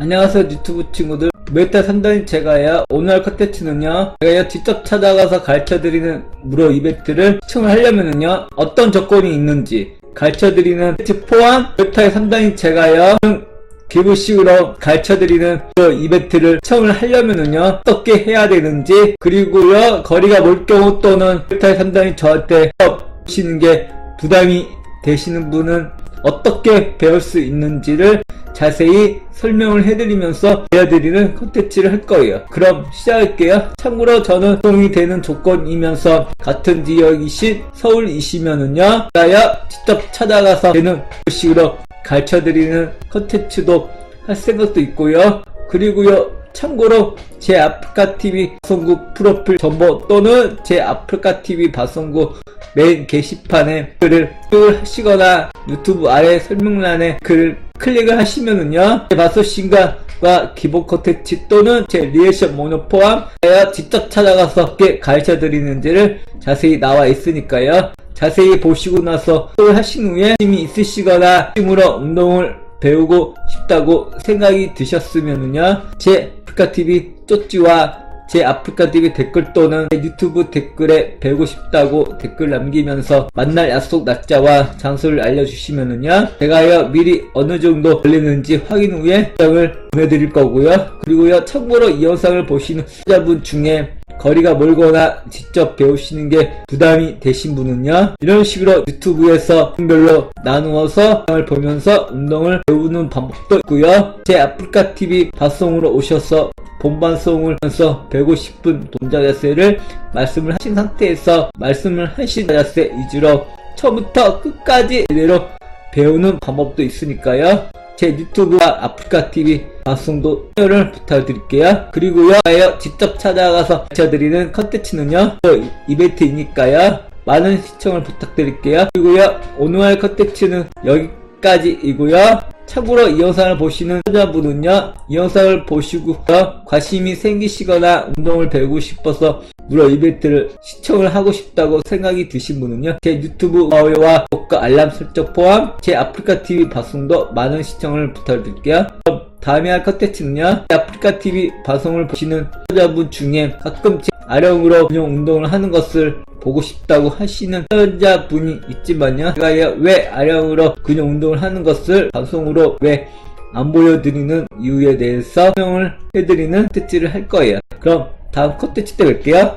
안녕하세요 유튜브 친구들. 메타 상단이 제가요 오늘 할 컨텐츠는요 제가요 직접 찾아가서 가르쳐드리는 무료 이벤트를 시청을 하려면은요 어떤 조건이 있는지 가르쳐드리는 컨텐츠 포함 메타의 상단이 제가요 기부식으로 가르쳐드리는 그 이벤트를 시청을 하려면은요 어떻게 해야 되는지 그리고요 거리가 멀 경우 또는 메타의 상단이 저한테 오시는 게 부담이 되시는 분은 어떻게 배울 수 있는지를 자세히 설명을 해드리면서 알려드리는 컨텐츠를 할 거예요. 그럼 시작할게요. 참고로 저는 도움이 되는 조건이면서 같은 지역이신 서울이시면은요, 나야 직접 찾아가서 되는 식으로 가르쳐드리는 컨텐츠도 할 생각도 있고요. 그리고요, 참고로 제 아프리카TV 방송국 프로필 정보 또는 제 아프리카TV 방송국 메인 게시판에 글을 하시거나 유튜브 아래 설명란에 글을 클릭을 하시면은요 제 마소신가와 기본 컨텐츠 또는 제 리액션 모노 포함 제가 직접 찾아가서 어떻게 가르쳐 드리는지를 자세히 나와 있으니까요. 자세히 보시고 나서 또 하신 후에 힘이 있으시거나 힘으로 운동을 배우고 싶다고 생각이 드셨으면은요 제 아프리카TV 쪼찌와 제 아프리카TV 댓글 또는 제 유튜브 댓글에 배우고 싶다고 댓글 남기면서 만날 약속 날짜와 장소를 알려주시면은요 제가요 미리 어느 정도 걸리는지 확인 후에 영상을 보내드릴 거고요. 그리고요 참고로 이 영상을 보시는 시청자분 중에 거리가 멀거나 직접 배우시는 게 부담이 되신 분은요 이런 식으로 유튜브에서 별로 나누어서 영상을 보면서 운동을 배우는 방법도 있고요. 제 아프리카TV 방송으로 오셔서 본방송을 하면서 배우고 싶은 동작 자세를 말씀을 하신 상태에서 말씀을 하신 자세 위주로 처음부터 끝까지 제대로 배우는 방법도 있으니까요. 제 유튜브와 아프리카TV 방송도 참여를 부탁드릴게요. 그리고요, 직접 찾아가서 가르쳐드리는 컨텐츠는요, 또 이벤트이니까요. 많은 시청을 부탁드릴게요. 그리고요, 오늘 할 컨텐츠는 여기까지이고요. 참고로 이 영상을 보시는 여자분은요, 이 영상을 보시고 관심이 생기시거나 운동을 배우고 싶어서 무료 이벤트를 시청을 하고 싶다고 생각이 드신 분은요, 제 유튜브 좋아요와 구독과 알람 설정 포함 제 아프리카TV 방송도 많은 시청을 부탁드릴게요. 다음에 할 컨텐츠는요, 제 아프리카TV 방송을 보시는 여자분 중에 가끔 제 아령으로 근육 운동을 하는 것을 보고 싶다고 하시는 사연자분이 있지만요. 제가 왜 아령으로 근육 운동을 하는 것을 방송으로 왜 안 보여드리는 이유에 대해서 설명을 해드리는 컨텐츠를 할 거예요. 그럼 다음 컨텐츠 때 뵐게요.